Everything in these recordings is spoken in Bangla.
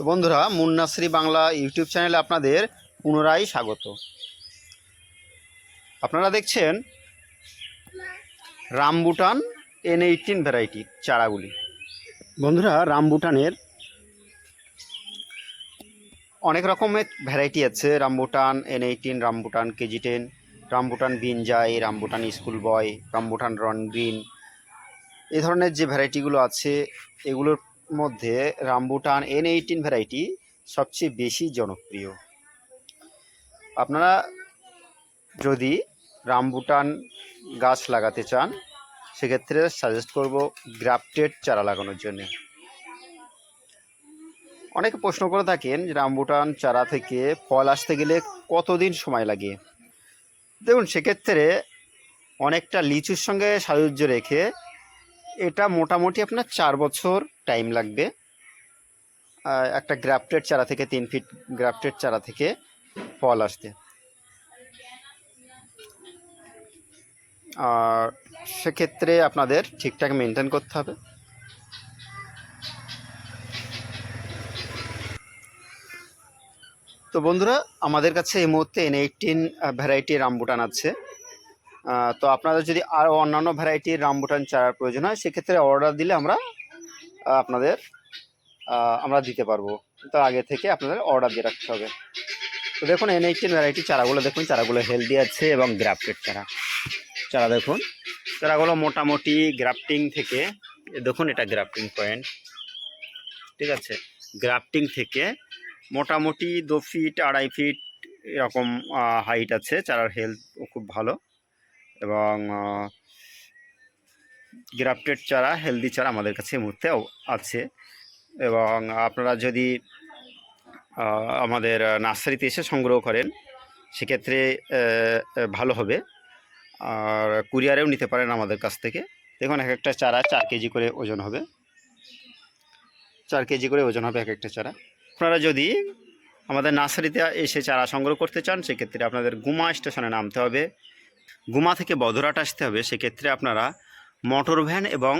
তো বন্ধুরা, মুন্নাশ্রী বাংলা ইউটিউব চ্যানেলে আপনাদের পুনরায় স্বাগত। আপনারা দেখছেন রামবুটান এন এইটিন ভ্যারাইটি চারাগুলি। বন্ধুরা, রামবুটানের অনেক রকমের ভ্যারাইটি আছে। Rambutan N eighteen rambutan KG ten rambutan Binjai rambutan school boy rambutan রন গ্রিন এই ধরনের যে ভ্যারাইটিগুলো আছে, এগুলোর মধ্যে রামবুটান এন এইটিন ভ্যারাইটি সবচেয়ে বেশি জনপ্রিয়। আপনারা যদি রামবুটান গাছ লাগাতে চান, সেক্ষেত্রে সাজেস্ট করব গ্রাফটেড চারা লাগানোর জন্য। অনেকে প্রশ্ন করে থাকেন যে রামবুটান চারা থেকে ফল আসতে গেলে কতদিন সময় লাগে? দেখুন, সেক্ষেত্রে অনেকটা লিচুর সঙ্গে সাযুজ্য রেখে এটা মোটামুটি আপনার চার বছর টাইম লাগবে। একটা গ্রাফটেড চারা থেকে, তিন ফিট গ্রাফটেড চারা থেকে ফল আসতে। আর সেক্ষেত্রে আপনাদের ঠিকঠাক মেনটেন করতে হবে। তো বন্ধুরা, আমাদের কাছে এই মুহূর্তে এন এইটিন ভ্যারাইটি রামবুটান আছে। তো আপনাদের যদি আরও অন্যান্য ভ্যারাইটির রামবুটান চারার প্রয়োজন হয়, সেক্ষেত্রে অর্ডার দিলে আমরা আপনাদের আমরা দিতে পারব। তার আগে থেকে আপনাদের অর্ডার দিয়ে রাখতে হবে। তো দেখুন এন এইটিন ভ্যারাইটি চারাগুলো দেখুন, চারাগুলো হেলদি আছে এবং গ্রাফটেড চারা। চারা দেখুন, চারাগুলো মোটামুটি গ্রাফটিং থেকে দেখুন, এটা গ্রাফটিং পয়েন্ট ঠিক আছে? গ্রাফটিং থেকে মোটামুটি দু ফিট আড়াই ফিট এরকম হাইট আছে। চারার হেলথ খুব ভালো। এবং গ্রাফটেড চারা, হেলদি চারা আমাদের কাছে এই মুহূর্তে আছে। এবং আপনারা যদি আমাদের নার্সারিতে এসে সংগ্রহ করেন, সেক্ষেত্রে ভালো হবে। আর কুরিয়ারেও নিতে পারেন আমাদের কাছ থেকে। দেখুন, এক একটা চারা চার কেজি করে ওজন হবে। চার কেজি করে ওজন হবে এক একটা চারা। আপনারা যদি আমাদের নার্সারিতে এসে চারা সংগ্রহ করতে চান, সেক্ষেত্রে আপনাদের গুমা স্টেশনে নামতে হবে। গুমা থেকে বদরাট আসতে হবে, সেক্ষেত্রে আপনারা মোটর ভ্যান এবং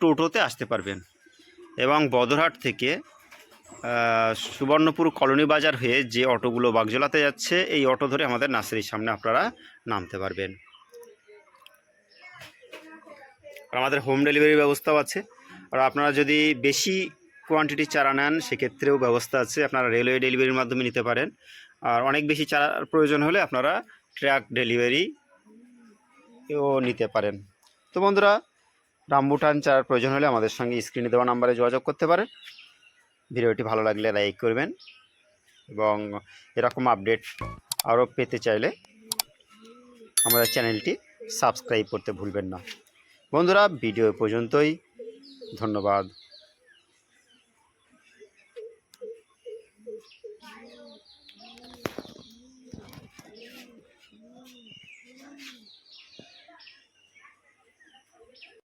টোটোতে আসতে পারবেন। এবং বদরহাট থেকে সুবর্ণপুর কলোনি বাজার হয়ে যে অটোগুলো বাগজোলাতে যাচ্ছে, এই অটো ধরে আমাদের নার্সারির সামনে আপনারা নামতে পারবেন। আমাদের হোম ডেলিভারি ব্যবস্থাও আছে। আর আপনারা যদি বেশি কোয়ান্টিটি চারা নেন, সেক্ষেত্রেও ব্যবস্থা আছে। আপনারা রেলওয়ে ডেলিভারির মাধ্যমে নিতে পারেন। আর অনেক বেশি চারার প্রয়োজন হলে আপনারা ট্রাক ডেলিভারি ও নিতে পারেন। তো বন্ধুরা, রামবুটান চারার প্রয়োজন হলে আমাদের সঙ্গে স্ক্রিনে দেওয়া নাম্বারে যোগাযোগ করতে পারেন। ভিডিওটি ভালো লাগলে লাইক করবেন এবং এরকম আপডেট আরও পেতে চাইলে আমাদের চ্যানেলটি সাবস্ক্রাইব করতে ভুলবেন না। বন্ধুরা, ভিডিও পর্যন্তই। ধন্যবাদ।